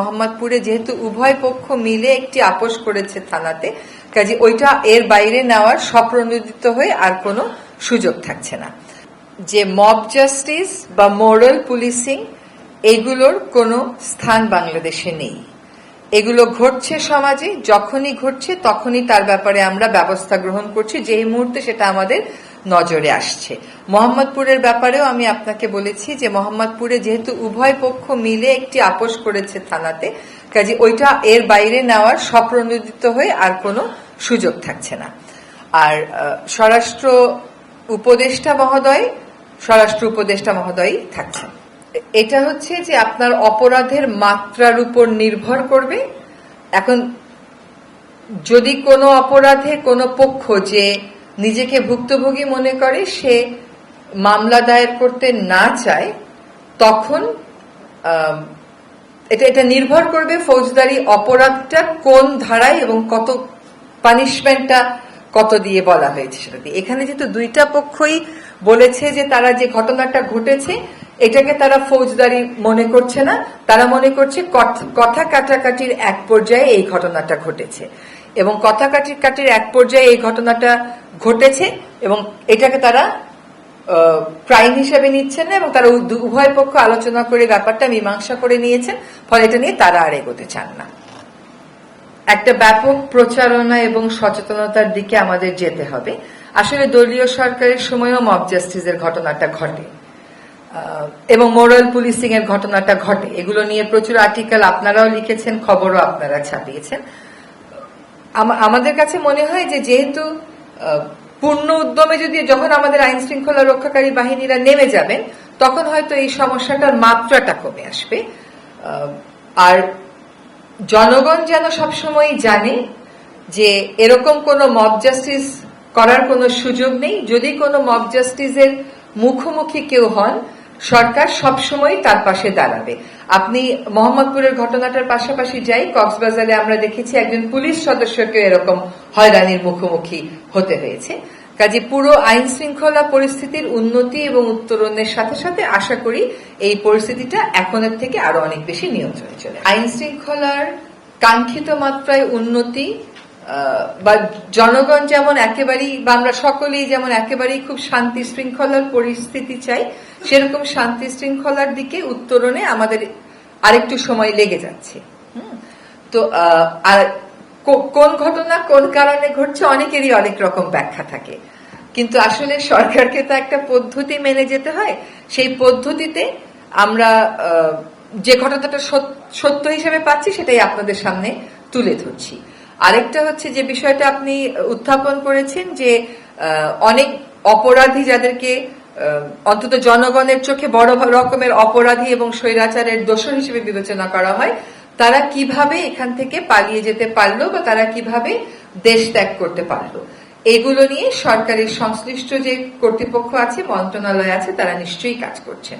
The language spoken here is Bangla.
মোহাম্মদপুরে যেহেতু উভয় পক্ষ মিলে একটি আপোষ করেছে থানাতে, কাজে ওইটা এর বাইরে নেওয়ার স্বপ্রণোদিত হয়ে আর কোনো সুযোগ থাকছে না। যে মব জাস্টিস বা মোরাল পুলিশিং এগুলোর কোনো স্থান বাংলাদেশে নেই। এগুলো ঘটছে সমাজে, যখনই ঘটছে তখনই তার ব্যাপারে আমরা ব্যবস্থা গ্রহণ করছি। যেই মুহূর্তে সেটা আমাদের নজরে আসছে। মোহাম্মদপুরের ব্যাপারেও আমি আপনাকে বলেছি যে মোহাম্মদপুরে যেহেতু উভয় পক্ষ মিলে একটি আপোষ করেছে থানাতে, কাজে ওইটা এর বাইরে নেওয়ার স্বপ্রণোদিত হয়ে আর কোনো সুযোগ থাকছে না। আর স্বরাষ্ট্র উপদেষ্টা মহোদয়, স্বরাষ্ট্র উপদেষ্টা মহোদয়ই থাকছেন। এটা হচ্ছে যে আপনার অপরাধের মাত্রার উপর নির্ভর করবে। এখন যদি কোনো অপরাধে কোনো পক্ষ যে নিজেকে ভুক্তভোগী মনে করে, সে মামলা দায়ের করতে না চায়, তখন এটা এটা নির্ভর করবে ফৌজদারি অপরাধটা কোন ধারায় এবং কত পানিশমেন্টটা কত দিয়ে বলা হয়েছে সেটা দিয়ে। এখানে যেহেতু দুইটা পক্ষই বলেছে যে তারা যে ঘটনাটা ঘটেছে, এটাকে তারা ফৌজদারি মনে করছে না, তারা মনে করছে কথ- কাটাকাটির এক পর্যায়ে এই ঘটনাটা ঘটেছে। এবং কথা কাটির কাটির এক পর্যায়ে এই ঘটনাটা ঘটেছে এবং এটাকে তারা ক্রাইম হিসেবে নিচ্ছেন না এবং তারা উভয় পক্ষ আলোচনা করে ব্যাপারটা মীমাংসা করে নিয়েছেন, ফলে এটা নিয়ে তারা আর এগোতে চান না। একটা ব্যাপক প্রচারণা এবং সচেতনতার দিকে আমাদের যেতে হবে। আসলে দলীয় সরকারের সময়ও মব জাস্টিসের ঘটনাটা ঘটে। এবং মোরাল পুলিশিং এর ঘটনাটা ঘটে। এগুলো নিয়ে প্রচুর আর্টিকেল আপনারাও লিখেছেন, খবরও আপনারা ছাপিয়েছেন। আমাদের কাছে মনে হয় যে যেহেতু পূর্ণ উদ্যমে যদি যখন আমাদের আইন শৃঙ্খলা রক্ষাকারী বাহিনীরা নেমে যাবেন, তখন হয়তো এই সমস্যাটার মাত্রাটা কমে আসবে। আর জনগণ যেন সবসময় জানে যে এরকম কোনো মব জাস্টিস করার কোনো সুযোগ নেই। যদি কোনো মব জাস্টিসের মুখোমুখি কেউ হন সরকার সবসময় তার পাশে দাঁড়াবে। আপনি মোহাম্মদপুরের ঘটনাটার পাশাপাশি যাই, কক্সবাজারে আমরা দেখেছি একজন পুলিশ সদস্যকে এরকম হয়রানির মুখোমুখি হতে হয়েছে। কাজে পুরো আইন শৃঙ্খলা পরিস্থিতির উন্নতি এবং উত্তরণের সাথে সাথে আশা করি এই পরিস্থিতিটা এখনের থেকে আরও অনেক বেশি নিয়ন্ত্রণে চলে আইন শৃঙ্খলার কাঙ্ক্ষিত মাত্রায় উন্নতি বা জনগণ যেমন একেবারেই বা আমরা সকলেই যেমন একেবারেই খুব শান্তি শৃঙ্খলার পরিস্থিতি চাই সেরকম শান্তি শৃঙ্খলার দিকে উত্তরণে আমাদের আরেকটু সময় লেগে যাচ্ছে। তো আর কোন ঘটনা কোন কারণে ঘটছে অনেকেরই অনেক রকম ব্যাখ্যা থাকে। কিন্তু আসলে সরকারকে তো একটা পদ্ধতি মেনে যেতে হয়। সেই পদ্ধতিতে আমরা যে ঘটনাটা সত- সত্য হিসেবে পাচ্ছি সেটাই আপনাদের সামনে তুলে ধরছি। আরেকটা হচ্ছে যে বিষয়টা আপনি উত্থাপন করেছেন যে অনেক অপরাধী যাদেরকে অন্তত জনগণের চোখে বড় রকমের অপরাধী এবং স্বৈরাচারের দোষ হিসেবে বিবেচনা করা হয়। তারা কীভাবে এখান থেকে পালিয়ে যেতে পারল বা তারা কীভাবে দেশ ত্যাগ করতে পারল? এগুলো নিয়ে সরকারের সংশ্লিষ্ট যে কর্তৃপক্ষ আছে, মন্ত্রণালয় আছে, তারা নিশ্চয়ই কাজ করছেন